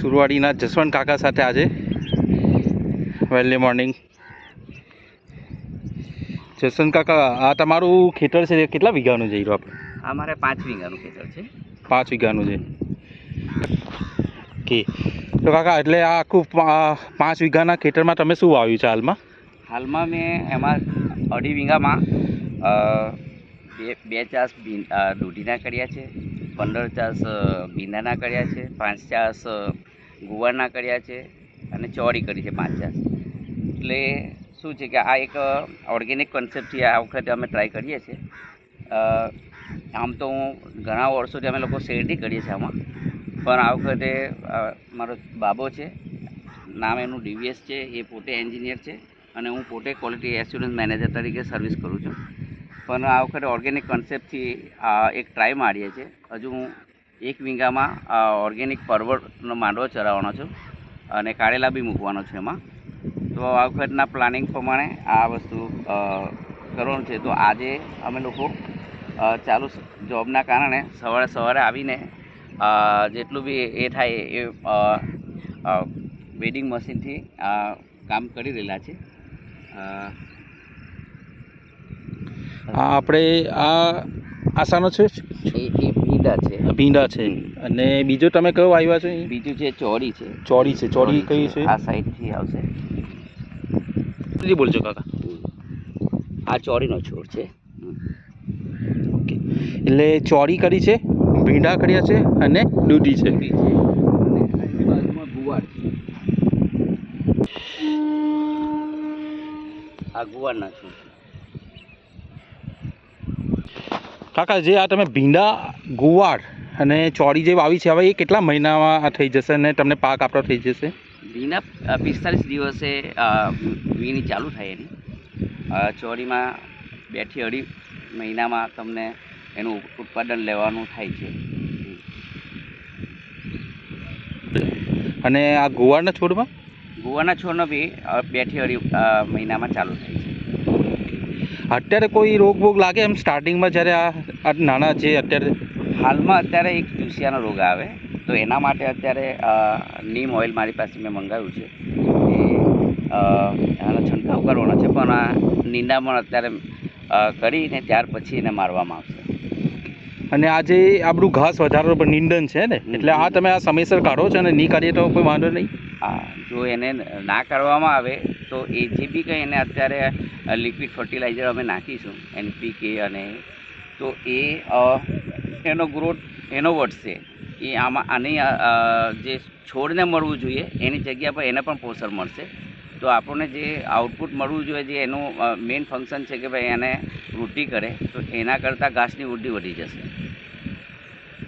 સુરવાડીના જસવંત કાકા સાથે આજે. વહેલી મોર્નિંગ. જસવંત કાકા આ તમારું ખેતર છે કેટલા વીઘાનું છે હીરો આપણે અમારે પાંચ વીઘાનું ખેતર છે. પાંચ વીઘાનું છે. ઓકે. તો કાકા એટલે આ આખું પાંચ વીઘાના ખેતરમાં તમે શું વાવ્યું છે હાલમાં? હાલમાં મેં એમાં અઢી વીઘામાં બે બે ચાસ દૂધીના કર્યા છે પંદર ચાસ ભીંડાના કર્યા છે પાંચ ચાસ ગુવારના કર્યા છે અને ચોરી કરી છે પાંચ ચાર. એટલે શું છે કે આ એક ઓર્ગેનિક કોન્સેપ્ટથી આ વખતે અમે ટ્રાય કરીએ છીએ. આમ તો હું ઘણા વર્ષોથી અમે લોકો શેરડી કરીએ છીએ આમાં. પણ આ વખતે મારો બાબો છે, નામ એનું ડીવીએસ છે, એ પોતે એન્જિનિયર છે અને હું પોતે ક્વોલિટી એસ્યુરન્સ મેનેજર તરીકે સર્વિસ કરું છું. પણ આ વખતે ઓર્ગેનિક કોન્સેપ્ટથી એક ટ્રાય મારીએ છીએ. હજુ હું એક વીંગામાં ઓર્ગેનિક પરવળનો માંડવો ચરાવવાનો છું અને કાળેલા બી મૂકવાનો છે એમાં. તો આ વખતના પ્લાનિંગ પ્રમાણે આ વસ્તુ કરવાનું છે. તો આજે અમે લોકો ચાલુ જોબના કારણે સવારે સવારે આવીને જેટલું બી એ થાય એ વેડિંગ મશીનથી કામ કરી રહેલા છે. આપણે આ આસાનો છે? ભીંડા છે. ભીંડા છે. અને બીજો તમે કયો આવ્યા છો બીજું છે ચોરી છે. ચોરી છે. ચોરી કઈ છે. આ સાઈડથી આવશે. બોલજો કાકા. આ ચોરીનો છોડ છે. ઓકે. એટલે ચોરી કરી છે ભીંડા કર્યા છે અને દૂધી છે. આ ગુવારના છોડ છે કાકા જે આ તમે ભીંડા ગુવાર અને ચોરી જે વાવી છે હવે એ કેટલા મહિનામાં થઈ જશે અને તમને પાક આપણો થઈ જશે? ભીંડા પિસ્તાલીસ દિવસે વીણી ચાલુ થાય એની. ચોરીમાં બેથી અઢી મહિનામાં તમને એનું ઉત્પાદન લેવાનું થાય છે. અને આ ગુવારના છોડમાં? ગુવાના છોડનો બી બેથી અઢી મહિનામાં ચાલુ થાય છે. અત્યારે કોઈ રોગ બોગ લાગે એમ સ્ટાર્ટિંગમાં જ્યારે આ નાના છે અત્યારે હાલમાં અત્યારે એક ચૂસિયાનો રોગ આવે તો એના માટે અત્યારે નીમ ઓઇલ મારી પાસે મેં મંગાવ્યું છે. એ એનો છંટકાવ કરવાનો છે પણ આ નિંદામણ અત્યારે કરીને ત્યાર પછી એને મારવામાં આવશે. અને આ જે આપણું ઘાસ વધારો પર નિંદન છે ને એટલે આ તમે આ સમયસર કાઢો છો અને નહીં કાઢીએ તો કોઈ વાંધો નહીં? હા જો એને ના કરવામાં આવે તો એ જે બી કંઈ એને અત્યારે લિક્વિડ ફર્ટિલાઇઝર અમે નાખીશું એનપીકે અને તો એ એનો ગ્રોથ એનો વધશે. એ આમાં, આની જે છોડને મળવું જોઈએ, એની જગ્યા પર એને પણ પોષણ મળશે. તો આપણને જે આઉટપુટ મળવું જોઈએ, જે એનું મેઇન ફંક્શન છે કે ભાઈ એને વૃદ્ધિ કરે, તો એના કરતાં ઘાસની વૃદ્ધિ વધી જશે.